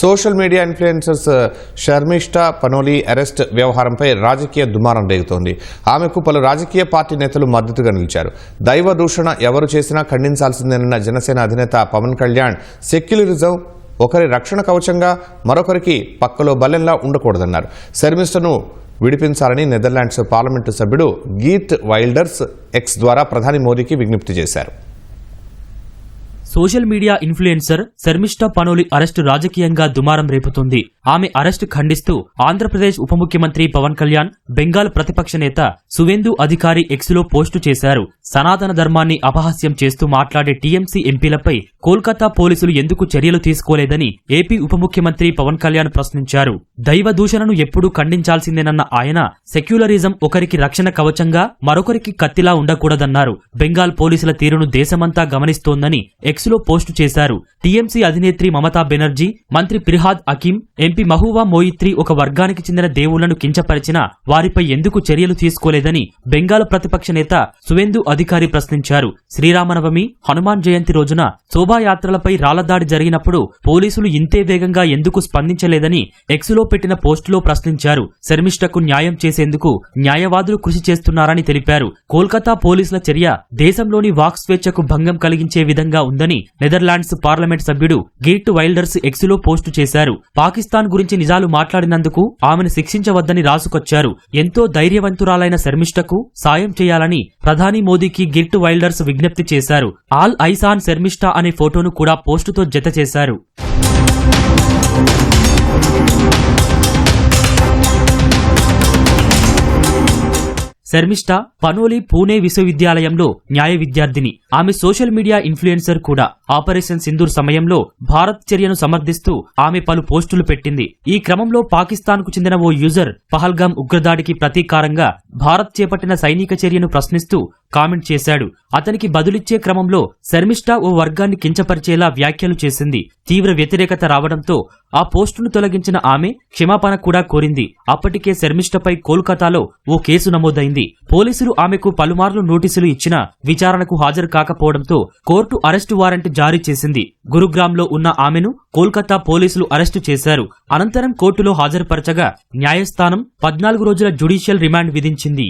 Social media influencers Sharmishta Panoli arrest వ్యవహారంపై రాజకీయ దుమారం రేగుతోంది. ఆమెకు పలు రాజకీయ పార్టీ నేతలు మద్దతుగా నిలిచారు. దైవ దూషణ ఎవరు చేసినా ఖండించాల్సిందేనన్న జనసేన అధినేత పవన్ కళ్యాణ్ సెక్యులరిజం ఒకరి రక్షణ కవచంగా మరొకరికి పక్కలో బల్లెంలా ఉండకూడదన్నారు. శర్మిష్టను విడిపించాలని నెదర్లాండ్స్ పార్లమెంటు సభ్యుడు గీత్ వైల్డర్స్ ఎక్స్ ద్వారా ప్రధాని మోదీకి విజ్ఞప్తి చేశారు. Social media influencer Sharmishta Panoli arrest రాజకీయంగా దుమారం రేపుతోంది. ఆమె అరెస్టు ఖండిస్తూ ఆంధ్రప్రదేశ్ ఉప ముఖ్యమంత్రి పవన్ కళ్యాణ్ బెంగాల్ ప్రతిపక్ష నేత సువేందు అధికారి ఎక్స్లో పోస్టు చేశారు. సనాతన ధర్మాన్ని అపహాస్యం చేస్తూ మాట్లాడే టీఎంసీ ఎంపీలపై కోల్కతా పోలీసులు ఎందుకు చర్యలు తీసుకోలేదని ఏపీ ఉప ముఖ్యమంత్రి పవన్ కళ్యాణ్ ప్రశ్నించారు. దైవ దూషణను ఎప్పుడూ ఖండించాల్సిందేనన్న ఆయన సెక్యులరిజం ఒకరికి రక్షణ కవచంగా మరొకరికి కత్తిలా ఉండకూడదన్నారు. బెంగాల్ పోలీసుల తీరును దేశమంతా గమనిస్తోందని ఎక్స్లో పోస్టు చేశారు. టీఎంసీ అధినేత్రి మమతా బెనర్జీ మంత్రి ఫిర్హాద్ అకీం ఎంపీ మహూవా మోయిత్రి ఒక వర్గానికి చెందిన దేవుళ్ళను కించపరిచినా వారిపై ఎందుకు చర్యలు తీసుకోలేదని బెంగాల్ ప్రతిపక్ష నేత సువేందు అధికారి ప్రశ్నించారు. శ్రీరామనవమి హనుమాన్ జయంతి రోజున శోభాయాత్రలపై రాళ్ళదాడి జరిగినప్పుడు పోలీసులు ఇంతే వేగంగా ఎందుకు స్పందించలేదని ఎక్స్లో పెట్టిన పోస్టులో ప్రశ్నించారు. శర్మిష్టకు న్యాయం చేసేందుకు న్యాయవాదులు కృషి చేస్తున్నారని తెలిపారు. కోల్కతా పోలీసుల చర్య దేశంలోని వాక్ స్వేచ్ఛకు భంగం కలిగించే విధంగా ఉందని నెదర్లాండ్స్ పార్లమెంట్ సభ్యుడు గేట్ వైల్డర్స్ ఎక్స్లో పోస్టు చేశారు. పాకిస్తాన్ గురించి నిజాలు మాట్లాడినందుకు ఆమెను శిక్షించవద్దని రాసుకొచ్చారు ఎంతో ధైర్యవంతురాలైన శర్మిష్టకు సాయం చేయాలని ప్రధాని మోదీకి గిర్ట్ వైల్డర్స్ విజ్ఞప్తి చేశారు. ఆల్ ఐసాన్ శర్మిష్ట అనే ఫోటోను కూడా పోస్టుతో జత చేశారు. శర్మిష్ట పనోలి పూణే విశ్వవిద్యాలయంలో న్యాయ విద్యార్థిని. ఆమె సోషల్ మీడియా ఇన్ఫ్లుయెన్సర్ కూడా. ఆపరేషన్ సింధూర్ సమయంలో భారత్ చర్యను సమర్థిస్తూ ఆమె పలు పోస్టులు పెట్టింది. ఈ క్రమంలో పాకిస్తాన్కు చెందిన ఓ యూజర్ పహల్గాం ఉగ్రదాడికి ప్రతీకారంగా భారత్ చేపట్టిన సైనిక చర్యను ప్రశ్నిస్తూ కామెంట్ చేశాడు. అతనికి బదులిచ్చే క్రమంలో శర్మిష్ట ఓ వర్గాన్ని కించపరిచేలా వ్యాఖ్యలు చేసింది. తీవ్ర వ్యతిరేకత రావడంతో ఆ పోస్టును తొలగించిన ఆమె క్షమాపణ కూడా కోరింది. అప్పటికే శర్మిష్టపై కోల్కతాలో ఓ కేసు నమోదైంది. పోలీసులు ఆమెకు పలుమార్లు నోటీసులు ఇచ్చినా విచారణకు హాజరు కాకపోవడంతో కోర్టు అరెస్టు వారెంట్ జారీ చేసింది. గురుగ్రామ్లో ఉన్న ఆమెను కోల్కతా పోలీసులు అరెస్టు చేశారు. అనంతరం కోర్టులో హాజరుపరచగా న్యాయస్థానం పద్నాలుగు రోజుల జ్యుడిషియల్ రిమాండ్ విధించింది.